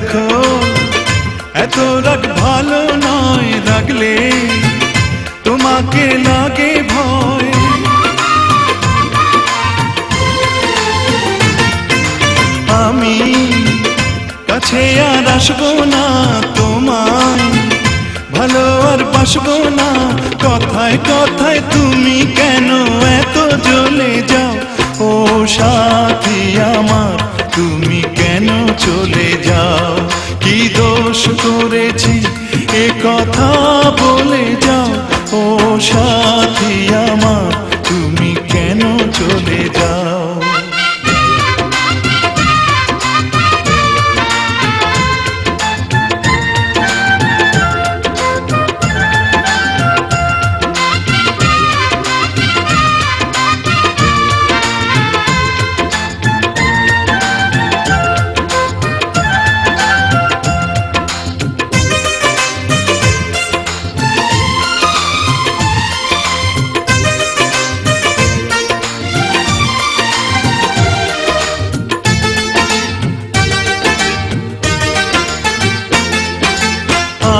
দেখো, এত রাগ ভালো নয় রাগলে, তোমাকে লাগে ভয়। আমি কাছে আর আসব না তোমায়, ভালো আর বাসবো না। কথায় কথায় তুমি কেন করেছি এ কথা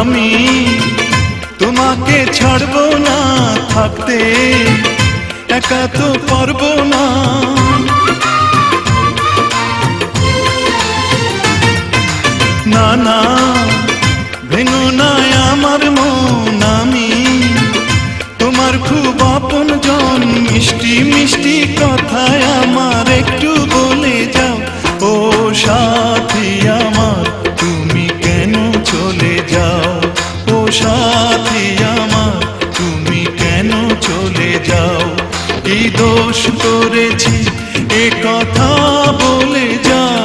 আমি তোমাকে ছাড়বো না থাকতে, একা তো পারব না। না না, ভেঙো না আমার মন আমি, তোমার খুব আপন কেন চলে যাও? কি দোষ করেছি? এ কথা বলে যাও।